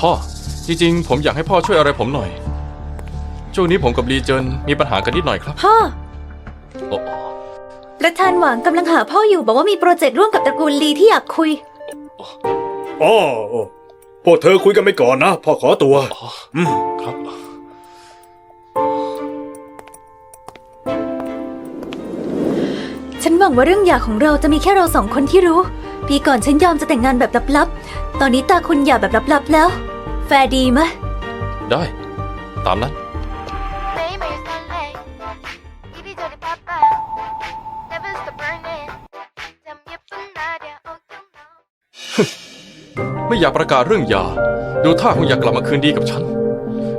พ่อ จริงๆ ผมอยากให้พ่อช่วยอะไรผมหน่อย ช่วงนี้ผมกับลีเจินมีปัญหากันนิดหน่อยครับพ่อ โอ้ประธานหวังกำลังหาพ่ออยู่บอกว่ามีโปรเจกต์ร่วมกับตระกูลลีที่อยากคุย อ๋อพวกเธอคุยกันไปก่อนนะ พ่อขอตัว อืม ครับ ฉันหวังว่าเรื่องหย่าของเราจะมีแค่เราสองคนที่รู้ ปีก่อนฉันยอมจะแต่งงานแบบลับๆ ตอนนี้ตาคุณหย่าแบบลับๆแล้ว แฟดีไหมะ ได้ ตามนั้น Baby, ไม่อยากประกาศเรื่องหย่าดูท่าคงอยากกลับมาคืนดีกับฉัน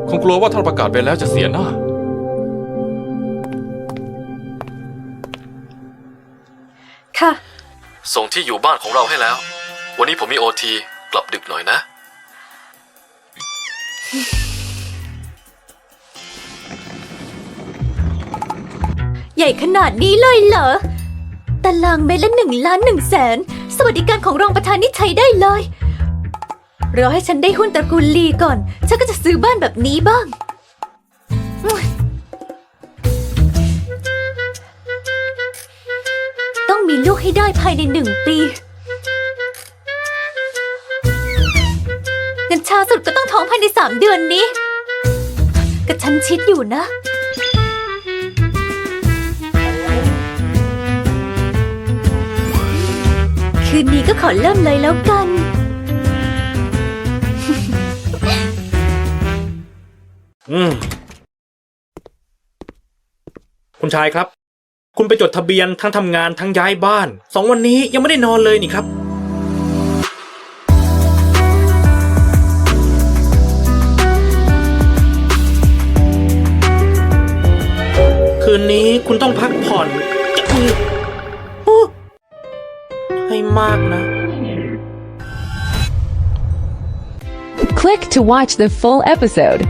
คงกลัวว่าถ้าประกาศไปแล้วจะเสียหน้า ค่ะ ส่งที่อยู่บ้านของเราให้แล้ว วันนี้ผมมีโอทีกลับดึกหน่อยนะ ใหญ่ขนาดนี้เลยเหรอตารางเมตรละหนึ่งล้านหนึ่งแสนสวัสดิการของรองประธานนี่ใช้ได้เลยรอให้ฉันได้หุ้นตระกูลลีก่อน ฉันก็จะซื้อบ้านแบบนี้บ้าง ลูกให้ได้ภายในหนึ่งปีงั้นช้าสุดก็ต้องท้องภายในสามเดือนนี้กระชั้นชิดอยู่นะ คืนนี้ก็ขอเริ่มเลยแล้วกันอืม คุณชายครับ คุณไปจดทะเบียนทั้งทำงานทั้งย้ายบ้านสองวันนี้ยังไม่ได้นอนเลยนี่ครับ คืนนี้คุณต้องพักผ่อนจะโอ้ให้มากนะ Click to watch the full episode.